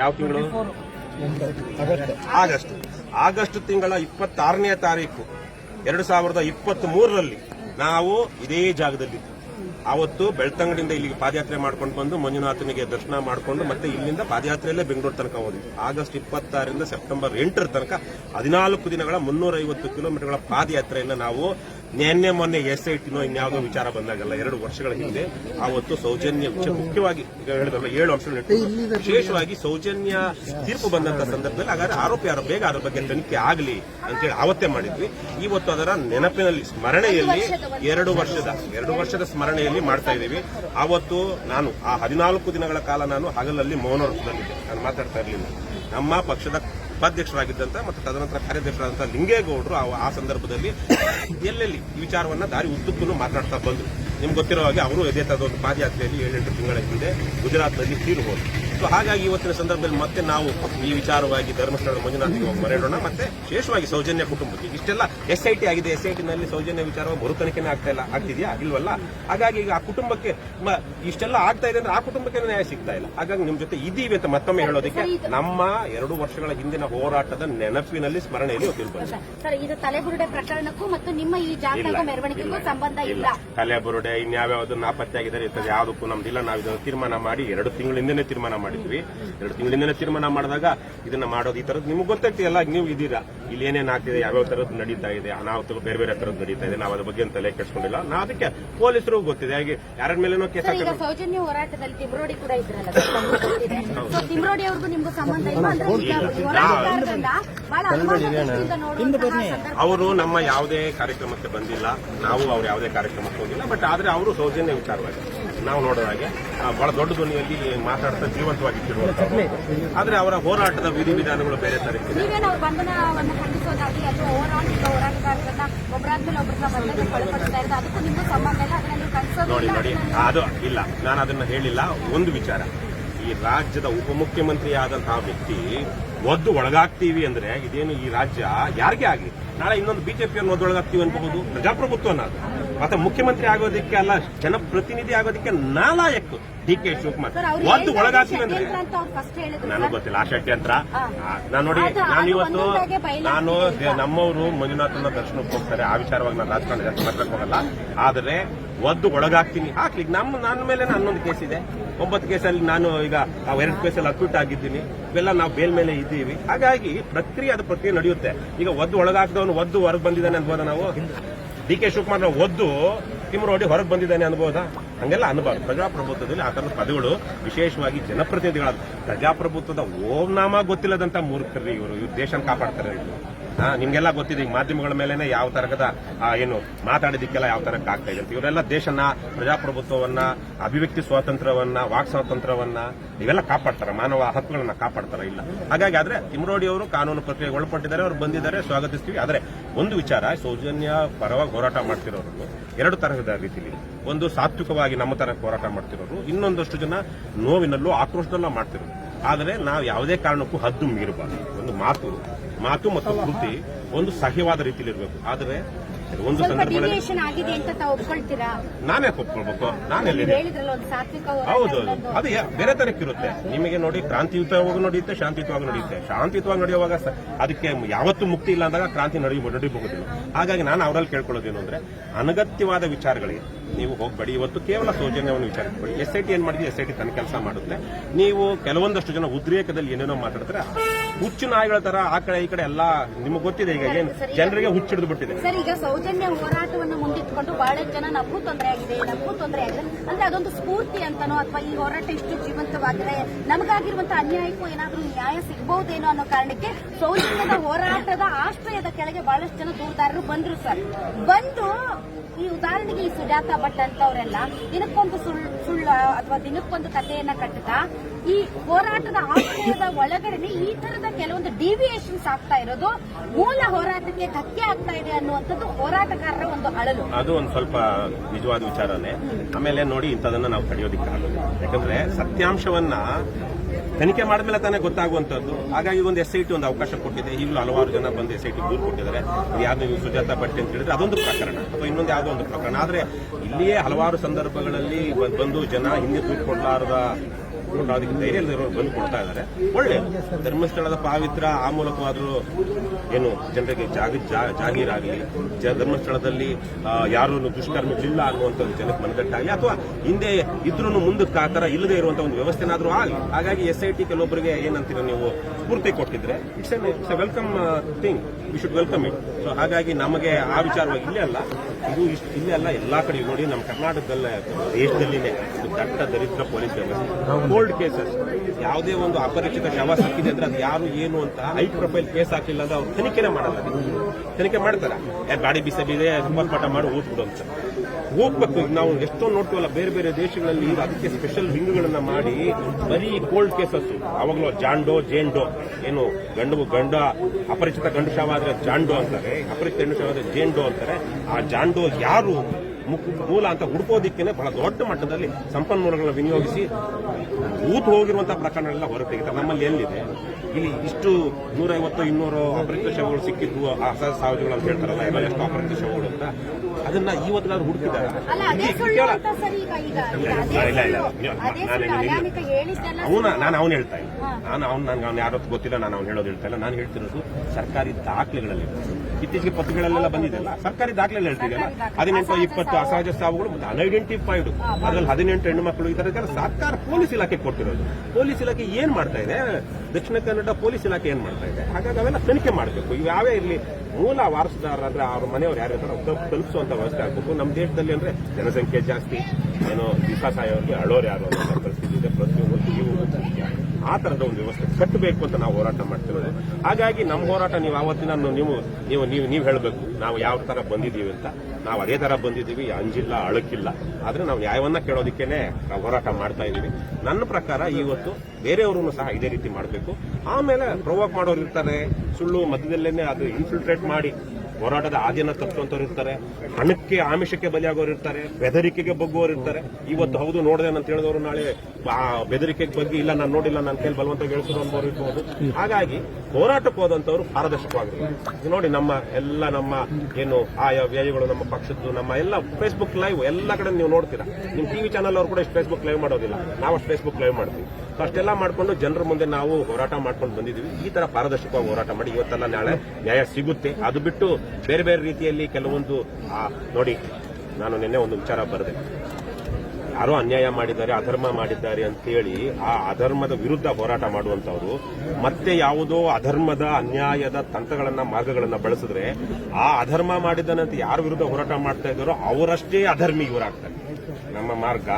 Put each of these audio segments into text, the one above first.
ಯಾವ ತಿಂಗಳು? August. August ತಿಂಗಳ ಇಪ್ಪತ್ತಾರನೇ ತಾರೀಕು, ಎರಡು ಸಾವಿರದ ಇಪ್ಪತ್ತ್ ಮೂರರಲ್ಲಿ ನಾವು ಇದೇ ಜಾಗದಲ್ಲಿ ಆವತ್ತು ಬೆಳ್ತಂಗಡಿಯಿಂದ ಇಲ್ಲಿಗೆ ಪಾದಯಾತ್ರೆ ಮಾಡ್ಕೊಂಡು ಬಂದು ಮಂಜುನಾಥನಿಗೆ ದರ್ಶನ ಮಾಡಿಕೊಂಡು ಮತ್ತೆ ಇಲ್ಲಿಂದ ಪಾದಯಾತ್ರೆಯಲ್ಲೇ ಬೆಂಗಳೂರು ತನಕ ಹೋದ್ವಿ. ಆಗಸ್ಟ್ ಇಪ್ಪತ್ತಾರರಿಂದ ಸೆಪ್ಟೆಂಬರ್ ಎಂಟರ ತನಕ ಹದಿನಾಲ್ಕು ದಿನಗಳ ಮುನ್ನೂರೈವತ್ತು ಕಿಲೋಮೀಟರ್ಗಳ ಪಾದಯಾತ್ರೆಯನ್ನು ನಾವು ನಿನ್ನೆ ಮೊನ್ನೆ ಎಸ್ ಐಟಿನೋ ಟಿನೋ ಇನ್ಯಾವುದೋ ವಿಚಾರ ಬಂದಾಗಲ್ಲ ಎರಡು ವರ್ಷಗಳ ಹಿಂದೆ ಆವತ್ತು ಸೌಜನ್ಯ ವಿಷಯ ಮುಖ್ಯವಾಗಿ ಈಗ ಹೇಳಿದ್ರಲ್ಲ ಏಳು ಅಂಶಗಳು ಇಟ್ಟು ವಿಶೇಷವಾಗಿ ಸೌಜನ್ಯ ತೀರ್ಪು ಬಂದಂತ ಸಂದರ್ಭದಲ್ಲಿ ಹಾಗಾದ್ರೆ ಆರೋಪಿ ಯಾರು ಬೇಗ ಅದರ ಬಗ್ಗೆ ತನಿಖೆ ಆಗಲಿ ಅಂತೇಳಿ ಆವತ್ತೇ ಮಾಡಿದ್ವಿ. ಇವತ್ತು ಅದರ ನೆನಪಿನಲ್ಲಿ ಸ್ಮರಣೆಯಲ್ಲಿ ಎರಡು ವರ್ಷದ ಎರಡು ವರ್ಷದ ಸ್ಮರಣೆಯಲ್ಲಿ ಮಾಡ್ತಾ ಇದ್ದೀವಿ. ಆವತ್ತು ನಾನು ಆ ಹದಿನಾಲ್ಕು ದಿನಗಳ ಕಾಲ ನಾನು ಹಗಲಲ್ಲಿ ಮೌನವ್ರತದಲ್ಲಿದ್ದೆ ನಾನು ಮಾತಾಡ್ತಾ ಇರಲಿಲ್ಲ. ನಮ್ಮ ಪಕ್ಷದ ಉಪಾಧ್ಯಕ್ಷರಾಗಿದ್ದಂತ ಮತ್ತು ತದನಂತರ ಕಾರ್ಯಾಧ್ಯಕ್ಷರಾದಂಥ ಲಿಂಗೇಗೌಡರು ಆ ಸಂದರ್ಭದಲ್ಲಿ ಎಲ್ಲೆಲ್ಲಿ ಈ ವಿಚಾರವನ್ನ ದಾರಿ ಉದ್ದಕ್ಕೂ ಮಾತನಾಡ್ತಾ ಬಂದರು. ನಿಮ್ಗೆ ಗೊತ್ತಿರೋ ಹಾಗೆ ಅವರು ಎದೆ ಒಂದು ಪಾದಯಾತ್ರೆಯಲ್ಲಿ ಏಳೆಂಟು ತಿಂಗಳ ಹಿಂದೆ ಗುಜರಾತ್ನಲ್ಲಿ ತೀರು ಹೋದರು ಸೊ ಹಾಗಾಗಿ ಇವತ್ತಿನ ಸಂದರ್ಭದಲ್ಲಿ ಮತ್ತೆ ನಾವು ಈ ವಿಚಾರವಾಗಿ ಧರ್ಮಸ್ಥಳ ಮಂಜುನಾಥಿಗೆ ಹೋಗಿ ಮರೆಯೋಣ ಮತ್ತೆ ವಿಶೇಷವಾಗಿ ಸೌಜನ್ಯ ಕುಟುಂಬಕ್ಕೆ. ಇಷ್ಟೆಲ್ಲ ಎಸ್ ಐ ಟಿ ಆಗಿದೆ. ಎಸ್ ಐ ಟಿನಲ್ಲಿ ಸೌಜನ್ಯ ವಿಚಾರ ಮರು ತನಿಖೆನೇ ಆಗ್ತಾ ಇಲ್ಲ ಆಗ್ತಿದೆಯಾ? ಆಗಿಲ್ವಲ್ಲ? ಹಾಗಾಗಿ ಈಗ ಆ ಕುಟುಂಬಕ್ಕೆ ಇಷ್ಟೆಲ್ಲ ಆಗ್ತಾ ಇದೆ ಅಂದ್ರೆ ಆ ಕುಟುಂಬಕ್ಕೆ ನ್ಯಾಯ ಸಿಗ್ತಾ ಇಲ್ಲ. ಹಾಗಾಗಿ ನಿಮ್ ಜೊತೆ ಇದೀವಿ ಅಂತ ಮತ್ತೊಮ್ಮೆ ಹೇಳೋದಕ್ಕೆ ನಮ್ಮ ಎರಡು ವರ್ಷಗಳ ಹಿಂದಿನ ಹೋರಾಟದ ನೆನಪಿನಲ್ಲಿ ಸ್ಮರಣೆಯಲ್ಲಿ ಇವತ್ತು ಸರ್ ಇದು ತಲೆಬುರುಡೆ ಪ್ರಕರಣಕ್ಕೂ ಮತ್ತು ನಿಮ್ಮ ಈ ಜಾತಕ ಮೆರವಣಿಗೆಗೂ ಸಂಬಂಧ ಇಲ್ಲ. ತಲೆ ಬುರುಡೆ ಇನ್ಯಾವ್ಯಾವ್ದು ನಾಪತ್ತೆ ಆಗಿದ್ದಾರೆ ಇರ್ತದೆ ಯಾವುದಕ್ಕೂ ನಮ್ದಿಲ್ಲ ನಾವು ಇದನ್ನು ತೀರ್ಮಾನ ಮಾಡಿ ಎರಡು ತಿಂಗಳಿಂದನೇ ತೀರ್ಮಾನ ಮಾಡಿದ್ವಿ. ಎರಡು ತಿಂಗಳಿಂದನೇ ತೀರ್ಮಾನ ಮಾಡಿದಾಗ ಇದನ್ನ ಮಾಡೋದು ಈ ತರದ್ದು ನಿಮ್ಗೆ ಗೊತ್ತಾಗ್ತಿಲ್ಲ ನೀವು ಇದ್ದೀರಾ? ಇಲ್ಲಿ ಏನೇನ್ ಆಗ್ತಿದೆ ಯಾವ್ಯಾವ ತರದ್ ನಡೀತಾ ಇದೆ ಅನಾಹುತಗಳು ಬೇರೆ ಬೇರೆ ತರದ್ ನಡೀತಾ ಇದೆ ನಾವು ಅದ್ರ ಬಗ್ಗೆ ತಲೆ ಕೆಡ್ಸ್ಕೊಂಡಿಲ್ಲ. ನಾ ಅದಕ್ಕೆ ಪೊಲೀಸರು ಗೊತ್ತಿದೆ ಹಾಗೆ ಯಾರ ಮೇಲೇನೋ ಕೇಸ್ ಸರ್ ಈಗ ಸೌಜನ್ಯ ಹೋರಾಟದಲ್ಲಿ ತಿಮ್ರೋಡಿ ಕೂಡ ಇದ್ರಲ್ಲ ಸರ್, ತಮಗೂ ಗೊತ್ತಿದೆ. ಸೊ ತಿಮ್ರೋಡಿ ಅವ್ರಿಗೂ ನಿಮ್ಗೂ ಸಂಬಂಧ ಇಲ್ಲ ಅಂದ್ರೆ ಈಗ ಹೋರಾಟಗಾರರನ್ನ ಬಹಳ ಅನುಮಾನ ದೃಷ್ಟಿಯಿಂದ ನೋಡುವಂತಹ ಸಂದರ್ಭ. ಅವರು ನಮ್ಮ ಯಾವುದೇ ಕಾರ್ಯಕ್ರಮಕ್ಕೆ ಬಂದಿಲ್ಲ. ನಾವು ಅವ್ರು ಯಾವುದೇ ಕಾರ್ಯಕ್ರಮಕ್ಕೆ ಹೋಗಿಲ್ಲ ಬಟ್ ಆದ್ರೆ ಅವರು ಸೌಜನ್ಯ ವಿಚಾರವಾಗಿ ನಾವು ನೋಡೋ ಹಾಗೆ ಆ, ಬಹಳ ದೊಡ್ಡ ಧ್ವನಿಯಲ್ಲಿ ಮಾತಾಡ್ತಾ ಜೀವಂತವಾಗಿ ಇಟ್ಟಿರುವಂತವ್ರು ಆದರೆ ಅವರ ಹೋರಾಟದ ವಿಧಿ ವಿಧಾನಗಳು ಬೇರೆ ತರ ಇದೆ ನೋಡಿ ನೋಡಿ ಅದು ಇಲ್ಲ. ನಾನು ಅದನ್ನ ಹೇಳಿಲ್ಲ ಒಂದು ವಿಚಾರ. ಈ ರಾಜ್ಯದ ಉಪಮುಖ್ಯಮಂತ್ರಿ ಆದಂತಹ ವ್ಯಕ್ತಿ ಒದ್ದು ಒಳಗಾಗ್ತೀವಿ ಅಂದ್ರೆ ಇದೇನು ಈ ರಾಜ್ಯ ಯಾರಿಗೆ ಆಗಲಿ? ನಾಳೆ ಇನ್ನೊಂದು ಬಿಜೆಪಿಯನ್ನು ಒದ್ದೊಳಗಾಗ್ತೀವಿ ಅನ್ಬಹುದು ಪ್ರಜಾಪ್ರಭುತ್ವ ಅನ್ನೋದು ಮತ್ತೆ ಮುಖ್ಯಮಂತ್ರಿ ಆಗೋದಕ್ಕೆ ಅಲ್ಲ ಜನಪ್ರತಿನಿಧಿ ಆಗೋದಕ್ಕೆ ನಾಲಾಯಕ್ ಡಿ ಕೆ ಶಿವಕುಮಾರ್. ಒಂದು ಒಳಗಾಗ್ತೀವಿ ಅಂದ್ರೆ ನನಗೆ ಗೊತ್ತಿಲ್ಲ ಆ ಷಡ್ಯಂತ್ರ. ನಾನು ನೋಡಿ ನಾನು ಇವತ್ತು ನಾನು ನಮ್ಮವರು ಮಂಜುನಾಥನ ದರ್ಶನಕ್ಕೆ ಹೋಗ್ತಾರೆ. ಆ ವಿಚಾರವಾಗಿ ನಾನು ರಾಜಕಾರಣ ಜಾಸ್ತಿ ಮಾತಾಡಕ್ ಹೋಗಲ್ಲ. ಆದರೆ ಒದ್ದು ಒಳಗಾಗ್ತೀನಿ. ಹಾಕ್ಲಿಕ್ಕೆ ನಮ್ಮ ನನ್ನ ಮೇಲೆ ಹನ್ನೊಂದು ಕೇಸ್ ಇದೆ. ಒಂಬತ್ತು ಕೇಸಲ್ಲಿ ನಾನು ಈಗ ಎರಡು ಕೇಸಲ್ಲಿ ಅಕ್ವಿಟ್ ಆಗಿದ್ದೀನಿ. ಇವೆಲ್ಲ ನಾವು ಬೇಲ್ ಮೇಲೆ ಇದ್ದೀವಿ. ಹಾಗಾಗಿ ಪ್ರಕ್ರಿಯೆ ಅದು ಪ್ರಕ್ರಿಯೆ ನಡೆಯುತ್ತೆ. ಈಗ ಒದ್ದು ಒಳಗಾಗ್ದವನು ಒದ್ದು ಹೊರಗೆ ಬಂದಿದ್ದಾನೆ ಅನ್ಬೋದ ನಾವು. ಡಿ ಕೆ ಶಿವಕುಮಾರ್ ಒದ್ದು ತಿಮ್ಮರೋಡಿ ಹೊರಗೆ ಬಂದಿದ್ದಾನೆ ಅನ್ಬೋದಾ? ಹಂಗೆಲ್ಲ ಅನ್ಬಾರ್ದು. ಪ್ರಜಾಪ್ರಭುತ್ವದಲ್ಲಿ ಆ ಥರದ ಪದಗಳು ವಿಶೇಷವಾಗಿ ಜನಪ್ರತಿನಿಧಿಗಳ ಪ್ರಜಾಪ್ರಭುತ್ವದ ಓಂ ನಾಮ ಗೊತ್ತಿಲ್ಲದಂತ ಮೂರ್ಖರು ಇವರು. ಇವ್ರು ದೇಶನ ಕಾಪಾಡ್ತಾರೆ ನಿಮ್ಗೆಲ್ಲ ಗೊತ್ತಿದೆ, ಈಗ ಮಾಧ್ಯಮಗಳ ಮೇಲೆನೆ ಯಾವ ತರಹದ ಏನು ಮಾತಾಡಿದಕ್ಕೆಲ್ಲ ಯಾವ ತರಕ್ಕೆ ಆಗ್ತಾ ಇದೆ ಇವರೆಲ್ಲ ದೇಶನ, ಪ್ರಜಾಪ್ರಭುತ್ವವನ್ನ, ಅಭಿವ್ಯಕ್ತಿ ಸ್ವಾತಂತ್ರ್ಯವನ್ನ, ವಾಕ್ ಸ್ವಾತಂತ್ರ್ಯವನ್ನ, ಇವೆಲ್ಲ ಕಾಪಾಡ್ತಾರೆ, ಮಾನವ ಹಕ್ಕುಗಳನ್ನ ಕಾಪಾಡ್ತಾರ ಇಲ್ಲ. ಹಾಗಾಗಿ ಆದ್ರೆ ತಿಮ್ರೋಡಿ ಅವರು ಕಾನೂನು ಪ್ರಕ್ರಿಯೆಗೆ ಒಳಪಟ್ಟಿದ್ದಾರೆ, ಅವರು ಬಂದಿದ್ದಾರೆ, ಸ್ವಾಗತಿಸ್ತೀವಿ. ಆದ್ರೆ ಒಂದು ವಿಚಾರ, ಸೌಜನ್ಯ ಪರವಾಗಿ ಹೋರಾಟ ಮಾಡ್ತಿರೋರು ಎರಡು ತರಹದ ರೀತಿಯಲ್ಲಿ ಒಂದು ಸಾತ್ವಿಕವಾಗಿ ನಮ್ಮ ತರ ಹೋರಾಟ ಮಾಡ್ತಿರೋರು, ಇನ್ನೊಂದಷ್ಟು ಜನ ನೋವಿನಲ್ಲೂ ಆಕ್ರೋಶದಲ್ಲೂ ಮಾಡ್ತಿರೋರು. ಆದರೆ ನಾವು ಯಾವುದೇ ಕಾರಣಕ್ಕೂ ಹದ್ದು ಮೀರಬಾರ್ದು. ಒಂದು ಮಾತು. ಮಾತು ಮತ್ತು ಕೃತಿ ಒಂದು ಸಹ್ಯವಾದ ರೀತಿಯಲ್ಲಿ ಇರಬೇಕು. ಆದರೆ ಒಂದು ನಾನೇ ಒಪ್ಕೊಳ್ಬೇಕು? ನಾನೆಲ್ಲಿ ಹೌದು. ಅದು ಬೇರೆ ತರಕ್ಕಿರುತ್ತೆ ನಿಮಗೆ ನೋಡಿ ಕ್ರಾಂತಿಯುತವಾಗಿ ನಡೆಯುತ್ತೆ ಶಾಂತಿಯುತವಾಗಿ ನಡೆಯುತ್ತೆ. ಶಾಂತಿಯುತವಾಗಿ ನಡೆಯುವಾಗ ಅದಕ್ಕೆ ಯಾವತ್ತೂ ಮುಕ್ತಿ ಇಲ್ಲ ಅಂದಾಗ ಕ್ರಾಂತಿ ನಡೆಯ ನಡೀಬಹುದು ಹಾಗಾಗಿ ನಾನು ಅವರಲ್ಲಿ ಕೇಳ್ಕೊಳ್ಳೋದೇನು ಅಂದ್ರೆ ಅನಗತ್ಯವಾದ ವಿಚಾರಗಳಿಗೆ ನೀವು ಹೋಗ್ಬೇಡಿ. ಇವತ್ತು ಕೇವಲ ಸೌಜನ್ಯವನ್ನು ವಿಚಾರಿಸಬೇಡಿ ಎಸ್ ಐ ಟಿ ಏನ್ ಮಾಡಿದ್ರೆ ಎಸ್ ಐ ಟಿ ತನ್ನ ಕೆಲಸ ಮಾಡುತ್ತೆ. ನೀವು ಕೆಲವೊಂದಷ್ಟು ಜನ ಉದ್ರೇಕದಲ್ಲಿ ಏನೇನೋ ಮಾತಾಡ್ತಾರೆ. ಹುಚ್ಚು ನಾಯಿಗಳ ತರ ಆ ಕಡೆ ಈ ಕಡೆ ಎಲ್ಲ ನಿಮಗೆ ಗೊತ್ತಿದೆ ಈಗ ಏನು? ಜನರಿಗೆ ಹುಚ್ಚಿಡಿದು ಬಿಟ್ಟಿದೆ ಸರ್ ಈಗ ಸೌಜನ್ಯ ಹೋರಾಟವನ್ನು ಮುಂದಿಟ್ಕೊಂಡು ಬಹಳಷ್ಟು ಜನ ನಮಗೂ ತೊಂದರೆ ಆಗಿದೆ ನಮಗೂ ತೊಂದರೆ ಆಗಿದೆ. ಅಂದ್ರೆ ಅದೊಂದು ಸ್ಫೂರ್ತಿ ಅಂತನೋ ಅಥವಾ ಈ ಹೋರಾಟ ಇಷ್ಟು ಜೀವಂತವಾಗಿದೆ ನಮಗಾಗಿರುವಂತಹ ಅನ್ಯಾಯಕ್ಕೂ ಏನಾದರೂ ನ್ಯಾಯ ಸಿಗಬಹುದೇನೋ ಅನ್ನೋ ಕಾರಣಕ್ಕೆ ಸೌಜನ್ಯದ ಹೋರಾಟದ ಆಶ್ರಯದ ಕೆಳಗೆ ಬಹಳಷ್ಟು ಜನ ದೂರದಾರರು ಬಂದ್ರು ಸರ್. ಬಂದು ಈ ಉದಾಹರಣೆಗೆ ಈ ಸುಜಾತ ಭಟ್ ಅಂತವ್ರೆಲ್ಲ ದಿನಕ್ಕೊಂದು ಸುಳ್ಳು ಸುಳ್ಳು ಅಥವಾ ದಿನಕ್ಕೊಂದು ಕಥೆಯನ್ನ ಕಟ್ಟುತ್ತಾ ಈ ಹೋರಾಟದ ಆಶಯದ ಒಳಗಡೆ ಈ ತರದ ಕೆಲವೊಂದು ಡಿವಿಯೇಷನ್ಸ್ ಆಗ್ತಾ ಇರೋದು ಮೂಲ ಹೋರಾಟಕ್ಕೆ ಧಕ್ಕೆ ಆಗ್ತಾ ಇದೆ ಅನ್ನುವಂಥದ್ದು ಹೋರಾಟಗಾರರ ಒಂದು ಅಳಲು. ಅದು ಒಂದು ಸ್ವಲ್ಪ ನಿಜವಾದ ವಿಚಾರನೇ. ಆಮೇಲೆ ನೋಡಿ ಇಂಥದನ್ನ ನಾವು ತಡೆಯೋದಿಕ್ಕಾಗಲ್ಲ. ಯಾಕಂದ್ರೆ ಸತ್ಯಾಂಶವನ್ನ ತನಿಖೆ ಮಾಡಿದ್ಮೇಲೆ ತಾನೇ ಗೊತ್ತಾಗುವಂಥದ್ದು. ಹಾಗಾಗಿ ಒಂದು ಎಸ್ ಐ ಒಂದು ಅವಕಾಶ ಕೊಟ್ಟಿದೆ. ಈಗಲೂ ಹಲವಾರು ಜನ ಬಂದು ಎಸ್ ಐ ಟಿ ದೂರು ಕೊಟ್ಟಿದ್ದಾರೆ. ಯಾರು ನೀವು ಸುಜಾತ ಭಟ್ ಅಂತ ಹೇಳಿದ್ರೆ ಅದೊಂದು ಪ್ರಕರಣ. ಅಥವಾ ಇನ್ನೊಂದು ಯಾವುದೋ ಒಂದು ಪ್ರಕರಣ. ಆದ್ರೆ ಇಲ್ಲಿಯೇ ಹಲವಾರು ಸಂದರ್ಭಗಳಲ್ಲಿ ಬಂದು ಜನ ಹಿಂದೆ ದೂರು ಕೊಡಲಾರದ ನೋಡ್ರಿ ಅದಕ್ಕೆ ಧೈರ್ಯ ಬಂದು ಕೊಡ್ತಾ ಇದ್ದಾರೆ. ಒಳ್ಳೆ ಧರ್ಮಸ್ಥಳದ ಪಾವಿತ್ರ, ಆ ಮೂಲಕವಾದರೂ ಏನು ಜನರಿಗೆ ಜಾಗ ಜಾಗೀರಾಗಲಿ ಧರ್ಮಸ್ಥಳದಲ್ಲಿ ಯಾರು ದುಷ್ಕರ್ಮಿಗಳಿಲ್ಲ ಅನ್ನುವಂಥ ಜನಕ್ಕೆ ಮನದಟ್ಟಾಗಲಿ, ಅಥವಾ ಹಿಂದೆ ಇದ್ರೂ ಮುಂದಕ್ಕೆ ಆ ಥರ ಇಲ್ಲದೆ ಇರುವಂಥ ಒಂದು ವ್ಯವಸ್ಥೆನಾದರೂ ಆಗಲಿ. ಹಾಗಾಗಿ ಎಸ್ ಐ ಟಿ ಕೆಲವೊಬ್ಬರಿಗೆ ಏನಂತೀರ ನೀವು ಸ್ಫೂರ್ತಿ ಕೊಟ್ಟಿದ್ರೆ it's an it's welcome thing. We should welcome it. So ಹಾಗಾಗಿ ನಮಗೆ ಆ ವಿಚಾರವಾಗಿ ಇಲ್ಲೇ ಅಲ್ಲ. ಇದು ಇಷ್ಟು ಇಲ್ಲೇ ಅಲ್ಲ ಎಲ್ಲಾ ಕಡೆ ನೋಡಿ, ನಮ್ಮ ಕರ್ನಾಟಕದಲ್ಲೇ ದೇಶದಲ್ಲಿನೇ ಇದು ದಟ್ಟ ದರಿದ್ರ ಪೊಲೀಸ್ ವ್ಯವಸ್ಥೆ. ಕೋಲ್ಡ್ ಕೇಸಸ್ ಯಾವುದೇ ಒಂದು ಅಪರಿಚಿತ ಶವ ಸಿಕ್ಕಿದೆ ಅಂದ್ರೆ ಅದು ಯಾರು, ಏನು ಅಂತ ಹೈ ಪ್ರೊಫೈಲ್ ಕೇಸ್ ಹಾಕಿಲ್ಲ ಅಂದ್ರೆ ಅವ್ರು ತನಿಖೆನೇ ಮಾಡಲ್ಲ. ತನಿಖೆ ಮಾಡ್ತಾರೆ. ಗಾಡಿ ಬಿಸಿಲಿದೆ ಪಾಠ ಮಾಡಿ ಊದ್ಬಿಡು ಅಂತ. ಹೋಗ್ಬೇಕು. ನಾವು ಎಷ್ಟೋ ನೋಡ್ತೀವಲ್ಲ, ಬೇರೆ ಬೇರೆ ದೇಶಗಳಲ್ಲಿ ಅದಕ್ಕೆ ಸ್ಪೆಷಲ್ ವಿಂಗ್ಗಳನ್ನ ಮಾಡಿ ಬರೀ ಕೋಲ್ಡ್ ಕೇಸಸ್ ಅವಾಗಲೂ ಜಾಂಡೋ, ಜೇಂಡೋ. ಏನು ಗಂಡು ಗಂಡ, ಅಪರಿಚಿತ ಗಂಡು ಶಾವ ಆದ್ರೆ ಜಾಂಡೋ ಅಂತಾರೆ, ಅಪರಿಚಿತ ಗಂಡು ಶಾವ ಆದ್ರೆ ಜೇಂಡೋ ಅಂತಾರೆ. ಆ ಜಾಂಡೋ ಯಾರು ಮೂಲ ಅಂತ ಹುಡುಕೋದಿಕ್ಕೇನೆ ಬಹಳ ದೊಡ್ಡ ಮಟ್ಟದಲ್ಲಿ ಸಂಪನ್ಮೂಲಗಳನ್ನ ವಿನಿಯೋಗಿಸಿ ಊತ್ ಹೋಗಿರುವಂತಹ ಪ್ರಕರಣಗಳೆಲ್ಲ ಹೊರತೆಗಿತ ನಮ್ಮಲ್ಲಿ ಎಲ್ಲಿದೆ? ಇಲ್ಲಿ ಇಷ್ಟು ನೂರೈವತ್ತು ಇನ್ನೂರು ಅಪರಿಚಿತ ಶವಗಳು ಸಿಕ್ಕಿದ್ವು ಅಸಹ ಸಾವಜಿಗಳು ಅಂತ ಹೇಳ್ತಾರಲ್ಲ ಎಲ್ಲ ಎಷ್ಟು ಅಪರಿಚಿತ ಶವಗಳು ಅಂತ. ಅದನ್ನ ಇವತ್ತಿಗಾದ್ರು ಹುಡುಕಿದ್ದಾರೆ? ಇಲ್ಲ, ನಾನು. ಅವನ ನಾನು ಅವನು ಹೇಳ್ತಾ ಇಲ್ಲ. ನಾನು ಅವ್ನು ನನ್ಗೆ ಅವ್ನು ಯಾರತ್ತು ಗೊತ್ತಿಲ್ಲ ನಾನು ಅವ್ನು ಹೇಳೋದು ಹೇಳ್ತಾ ಇಲ್ಲ. ನಾನು ಹೇಳ್ತಿರೋದು ಸರ್ಕಾರಿ ದಾಖಲೆಗಳಲ್ಲಿ. ಇತ್ತೀಚೆಗೆ ಪತ್ರಿಕೆಗಳಲ್ಲೆಲ್ಲ ಬಂದಿದೆಯಲ್ಲ ಸರ್ಕಾರಿ ದಾಖಲೆ. ಹೇಳ್ತಿದೆಯಲ್ಲ. ಹದಿನೆಂಟು ಇಪ್ಪತ್ತು. ಅಸಹಜ ಸಾವುಗಳು ಅನ್ಐಡೆಂಟಿಫೈಡ್ ಅದ್ರಲ್ಲಿ ಹದಿನೆಂಟು ಹೆಣ್ಣು ಮಕ್ಕಳು ಇದ್ದಾರೆ ಇದೆಲ್ಲ ಸರ್ಕಾರ ಪೊಲೀಸ್ ಇಲಾಖೆ ಕೊಟ್ಟಿರೋದು ಪೊಲೀಸ್ ಇಲಾಖೆ ಏನ್ ಮಾಡ್ತಾ ಇದೆ? ದಕ್ಷಿಣ ಕನ್ನಡ ಪೊಲೀಸ್ ಇಲಾಖೆ ಏನ್ ಮಾಡ್ತಾ ಇದೆ? ಹಾಗಾಗಿ ಅವೆಲ್ಲ ತನಿಖೆ ಮಾಡಬೇಕು. ಇವು ಯಾವೇ ಇರಲಿ ಮೂಲ ವಾರಸುದಾರ ಅಂದ್ರೆ ಅವ್ರ ಮನೆಯವ್ರು ಯಾರು ಇರ್ತಾರೋ ತಲುಪಿಸುವಂತ ವ್ಯವಸ್ಥೆ ಆಗ್ಬೇಕು. ನಮ್ಮ ದೇಶದಲ್ಲಿ ಅಂದ್ರೆ ಜನಸಂಖ್ಯೆ ಜಾಸ್ತಿ ಏನೋ ದಿವಸ ಸಾಯೋರಿಗೆ ಅಳೋರು ಯಾರು ಅಂತ ಪರಿಸ್ಥಿತಿ ಆ ತರದ ಒಂದು ವ್ಯವಸ್ಥೆ ಕಟ್ಟಬೇಕು ಅಂತ ನಾವು ಹೋರಾಟ ಮಾಡ್ತಿರೋದು ಹಾಗಾಗಿ ನಮ್ಮ ಹೋರಾಟ ನೀವು ಆವತ್ತಿನ ನೀವು ನೀವು ನೀವು ನೀವು ಹೇಳಬೇಕು. ನಾವು ಯಾವ ತರ ಬಂದಿದ್ದೀವಿ ಅಂತ. ನಾವು ಅದೇ ತರ ಬಂದಿದ್ದೀವಿ. ಅಂಜಿಲ್ಲ, ಅಳಕಿಲ್ಲ. ಆದ್ರೆ ನಾವು ನ್ಯಾಯವನ್ನ ಕೇಳೋದಿಕ್ಕೇನೆ ನಾವು ಹೋರಾಟ ಮಾಡ್ತಾ ಇದ್ದೀವಿ. ನನ್ನ ಪ್ರಕಾರ ಇವತ್ತು ಬೇರೆಯವರು ಸಹ ಇದೇ ರೀತಿ ಮಾಡಬೇಕು. ಆಮೇಲೆ ಪ್ರೊವೋಕ್ ಮಾಡೋರು ಇರ್ತಾರೆ ಸುಳ್ಳು ಮಧ್ಯದಲ್ಲೇನೆ ಅದು ಇನ್ಫಿಲ್ಟ್ರೇಟ್ ಮಾಡಿ ಹೋರಾಟದ ಆದಿನ ತಪ್ಪುವಂತವ್ರು ಇರ್ತಾರೆ, ಹಣಕ್ಕೆ ಆಮಿಷಕ್ಕೆ ಬಲಿಯಾಗೋರು ಇರ್ತಾರೆ, ಬೆದರಿಕೆಗೆ ಬಗ್ಗುವವರು ಇರ್ತಾರೆ. ಇವತ್ತು ಹೌದು, ನೋಡಿದೆ ಅಂತ ಹೇಳಿದವರು ನಾಳೆ ಬೆದರಿಕೆಗೆ ಬಗ್ಗೆ, ಇಲ್ಲ, ನಾನು ನೋಡಿಲ್ಲ ನನ್ನ ಕೈಲಿ ಬಲವಂತ ಗಳಿಸೋರು ಅನ್ನೋರು ಇರ್ಬೋದು. ಹಾಗಾಗಿ ಹೋರಾಟಕ್ಕೆ ಹೋದಂಥವ್ರು ಪಾರದರ್ಶಕವಾಗಿರ್ತಾರೆ. ನೋಡಿ ನಮ್ಮ ಎಲ್ಲ ನಮ್ಮ ಏನು ಆಯಾ ವ್ಯಯಗಳು, ನಮ್ಮ ಪಕ್ಷದ್ದು, ನಮ್ಮ ಎಲ್ಲ ಫೇಸ್ಬುಕ್ ಲೈವ್ ಎಲ್ಲ ಕಡೆ ನೀವು ನೋಡ್ತೀರಾ. ನಿಮ್ಮ ಟಿವಿ ಚಾನಲ್ ಅವರು ಕೂಡ ಫೇಸ್ಬುಕ್ ಲೈವ್ ಮಾಡೋದಿಲ್ಲ. ನಾವು ಫೇಸ್ಬುಕ್ ಲೈವ್ ಮಾಡ್ತೀವಿ. ಅಷ್ಟೆಲ್ಲ ಮಾಡ್ಕೊಂಡು ಜನರ ಮುಂದೆ ನಾವು ಹೋರಾಟ ಮಾಡ್ಕೊಂಡು ಬಂದಿದ್ದೀವಿ. ಈ ತರ ಪಾರದರ್ಶಕವಾಗಿ ಹೋರಾಟ ಮಾಡಿ ಇವತ್ತೆಲ್ಲ ನಾಳೆ ನ್ಯಾಯ ಸಿಗುತ್ತೆ. ಅದು ಬಿಟ್ಟು ಬೇರೆ ಬೇರೆ ರೀತಿಯಲ್ಲಿ ಕೆಲವೊಂದು ನೋಡಿ, ನಾನು ನಿನ್ನೆ ಒಂದು ವಿಚಾರ ಬರೆದೆ. ಯಾರೋ ಅನ್ಯಾಯ ಮಾಡಿದ್ದಾರೆ, ಅಧರ್ಮ ಮಾಡಿದ್ದಾರೆ ಅಂತೇಳಿ ಆ ಅಧರ್ಮದ ವಿರುದ್ಧ ಹೋರಾಟ ಮಾಡುವಂತವರು ಮತ್ತೆ ಯಾವುದೋ ಅಧರ್ಮದ, ಅನ್ಯಾಯದ ತಂತ್ರಗಳನ್ನ, ಮಾರ್ಗಗಳನ್ನ ಬಳಸಿದ್ರೆ ಆ ಅಧರ್ಮ ಮಾಡಿದನಂತ ಯಾರ ವಿರುದ್ಧ ಹೋರಾಟ ಮಾಡ್ತಾ ಇದ್ದಾರೋ ಅವರಷ್ಟೇ ಅಧರ್ಮಿ ಇವರಾಗ್ತಾರೆ. ನಮ್ಮ ಮಾರ್ಗ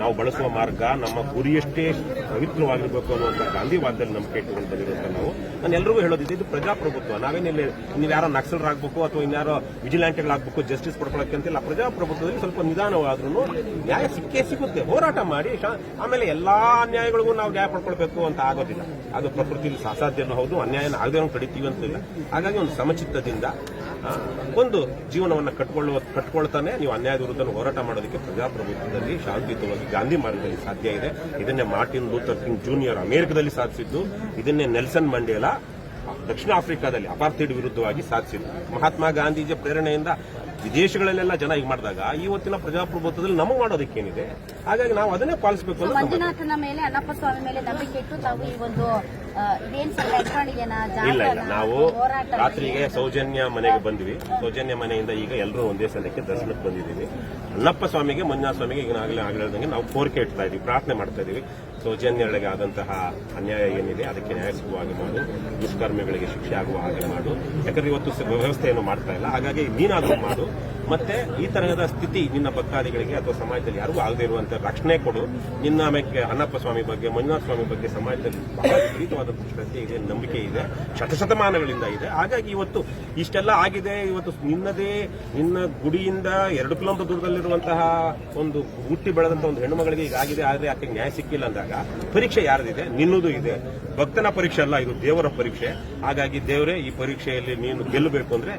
ನಾವು ಬಳಸುವ ಮಾರ್ಗ ನಮ್ಮ ಗುರಿಯಷ್ಟೇ ಪವಿತ್ರವಾಗಿರಬೇಕು ಅನ್ನುವಂಥ ಗಾಂಧಿವಾದದಲ್ಲಿ ನಂಬಿಕೆ ಇಟ್ಟುಕೊಂಡು ಬಂದಿರುವಂತ ನಾವು. ನಾನು ಎಲ್ಲರಿಗೂ ಹೇಳೋದಿದೆ ಇದು ಪ್ರಜಾಪ್ರಭುತ್ವ. ನಾವೇನಿಲ್ಲ ನೀವು ಯಾರೋ ನಕ್ಸಲರಾಗಬೇಕು ಅಥವಾ ಇನ್ಯಾರೋ ವಿಜಿಲ್ಯಾಂಟ್ಗಳಾಗಬೇಕು ಜಸ್ಟಿಸ್ ಪಡ್ಕೊಳ್ಳೋಕೆ ಅಂತಿಲ್ಲ. ಪ್ರಜಾಪ್ರಭುತ್ವದಲ್ಲಿ ಸ್ವಲ್ಪ ನಿಧಾನವಾದ್ರೂ ನ್ಯಾಯ ಸಿಕ್ಕೇ ಸಿಗುತ್ತೆ. ಹೋರಾಟ ಮಾಡಿ ಆಮೇಲೆ ಎಲ್ಲಾ ಅನ್ಯಾಯಗಳಿಗೂ ನಾವು ನ್ಯಾಯ ಪಡ್ಕೊಳ್ಬೇಕು ಅಂತ ಆಗೋದಿಲ್ಲ. ಅದು ಪ್ರಕೃತಿಯಲ್ಲಿ ಅಸಾಧ್ಯನೂ ಹೌದು, ಅನ್ಯಾಯನ ಆಗದೇ ಕಡಿತೀವಿ ಅಂತಿಲ್ಲ ಹಾಗಾಗಿ ಒಂದು ಸಮಚಿತ್ತದಿಂದ ಒಂದು ಜೀವನವನ್ನು ಕಟ್ಕೊಳ್ಳುವ, ಕಟ್ಕೊಳ್ತಾನೆ, ನೀವು ಅನ್ಯಾಯದ ವಿರುದ್ಧ ಹೋರಾಟ ಮಾಡೋದಕ್ಕೆ ಪ್ರಜಾಪ್ರಭುತ್ವದಲ್ಲಿ ಶಾಂತಿಯುತವಾಗಿ ಗಾಂಧಿ ಮಾರ್ಗದಲ್ಲಿ ಸಾಧ್ಯ ಇದೆ. ಇದನ್ನೇ ಮಾರ್ಟಿನ್ ಲೂಥರ್ ಕಿಂಗ್ ಜೂನಿಯರ್ ಅಮೆರಿಕದಲ್ಲಿ ಸಾಧಿಸಿದ್ದು. ಇದನ್ನೇ ನೆಲ್ಸನ್ ಮಂಡೇಲಾ ದಕ್ಷಿಣ ಆಫ್ರಿಕಾದಲ್ಲಿ ಅಪಾರ್ಥಿಡ್ ವಿರುದ್ಧವಾಗಿ ಸಾಧಿಸಿದ್ರು. ಮಹಾತ್ಮ ಗಾಂಧೀಜಿಯ ಪ್ರೇರಣೆಯಿಂದ ವಿದೇಶಗಳಲ್ಲೆಲ್ಲ ಜನ ಈಗ ಮಾಡಿದಾಗ ಇವತ್ತಿನ ಪ್ರಜಾಪ್ರಭುತ್ವದಲ್ಲಿ ನಮಗೆ ಮಾಡೋದಕ್ಕೇನಿದೆ? ಹಾಗಾಗಿ ನಾವು ಅದನ್ನೇ ಪಾಲಿಸಬೇಕು ನಮ್ಮ- ಮಂಜುನಾಥನ ಮೇಲೆ ಅಣ್ಣಪ್ಪ ಸ್ವಾಮಿ ಮೇಲೆ ನಂಬಿಕೆ ಇಟ್ಟು ತಾವು ಈ ಒಂದು ಇಲ್ಲ ಇಲ್ಲ. ನಾವು ರಾತ್ರಿಗೆ ಸೌಜನ್ಯ ಮನೆಗೆ ಬಂದ್ವಿ. ಸೌಜನ್ಯ ಮನೆಯಿಂದ ಈಗ ಎಲ್ಲರೂ ಒಂದೇ ಸಲಕ್ಕೆ ದರ್ಶನಕ್ಕೆ ಬಂದಿದ್ದೀವಿ. ಅಣ್ಣಪ್ಪ ಸ್ವಾಮಿಗೆ ಮಂಜುನಾಥ ಸ್ವಾಮಿಗೆ ಈಗ ಆಗಲೇ ಆಗಲಿದಂಗೆ ನಾವು ಕೋರಿಕೆ ಇಡ್ತಾ ಇದೀವಿ ಪ್ರಾರ್ಥನೆ ಮಾಡ್ತಾ ಇದೀವಿ. ಸೌಜನ್ಯಗಳಿಗೆ ಆದಂತಹ ಅನ್ಯಾಯ ಏನಿದೆ, ಅದಕ್ಕೆ ನ್ಯಾಯ ಸಿಗುವ ಹಾಗೆ ಮಾಡು ದುಷ್ಕರ್ಮಿಗಳಿಗೆ ಶಿಕ್ಷೆ ಆಗುವ ಹಾಗೆ ಮಾಡು. ಯಾಕಂದ್ರೆ ಇವತ್ತು ವ್ಯವಸ್ಥೆಯನ್ನು ಮಾಡ್ತಾ ಇಲ್ಲ. ಹಾಗಾಗಿ ನೀನಾದರೂ ಮಾಡು. ಮತ್ತೆ ಈ ತರಹದ ಸ್ಥಿತಿ ನಿನ್ನ ಭಕ್ತಾದಿಗಳಿಗೆ ಅಥವಾ ಸಮಾಜದಲ್ಲಿ ಯಾರಿಗೂ ಆಗದೇ ಇರುವಂತಹ ರಕ್ಷಣೆ ಕೊಡು. ನಿನ್ನ ಆಮೇಲೆ ಅಣ್ಣಪ್ಪ ಸ್ವಾಮಿ ಬಗ್ಗೆ, ಮಂಜುನಾಥ ಸ್ವಾಮಿ ಬಗ್ಗೆ ಸಮಾಜದಲ್ಲಿ ಬಹಳ ವಿಪರೀತವಾದ ಶ್ರದ್ಧೆ ಇದೆ, ನಂಬಿಕೆ ಇದೆ, ಶತಶತಮಾನಗಳಿಂದ ಇದೆ. ಹಾಗಾಗಿ ಇವತ್ತು ಇಷ್ಟೆಲ್ಲ ಆಗಿದೆ. ಇವತ್ತು ನಿನ್ನದೇ, ನಿನ್ನ ಗುಡಿಯಿಂದ ಎರಡು ಕಿಲೋಮೀಟರ್ ದೂರದಲ್ಲಿರುವಂತಹ ಒಂದು ಹುಟ್ಟಿ ಬೆಳೆದಂತ ಒಂದು ಹೆಣ್ಣು ಮಗಳಿಗೆ ಈಗ ಆಗಿದೆ. ಆದರೆ ಆಕೆ ನ್ಯಾಯ ಸಿಕ್ಕಿಲ್ಲ ಅಂದಾಗ ಪರೀಕ್ಷೆ ಯಾರದಿದೆ? ನಿನ್ನದು ಇದೆ. ಭಕ್ತನ ಪರೀಕ್ಷೆ ಅಲ್ಲ, ಇದು ದೇವರ ಪರೀಕ್ಷೆ. ಹಾಗಾಗಿ ದೇವರೇ, ಈ ಪರೀಕ್ಷೆಯಲ್ಲಿ ನೀನು ಗೆಲ್ಲಬೇಕು ಅಂದ್ರೆ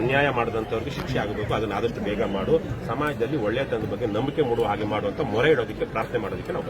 ಅನ್ಯಾಯ ಮಾಡಿದಂಥವ್ರಿಗೆ ಶಿಕ್ಷೆ ಆಗಬೇಕು, ಅದನ್ನು ಆದಷ್ಟು ಬೇಗ ಮಾಡು, ಸಮಾಜದಲ್ಲಿ ಒಳ್ಳೆಯತನದ ಬಗ್ಗೆ ನಂಬಿಕೆ ಮೂಡುವ ಹಾಗೆ ಮಾಡುವಂತ ಮೊರೆ ಇಡೋದಕ್ಕೆ ಪ್ರಾರ್ಥನೆ ಮಾಡೋದಕ್ಕೆ ನಾವು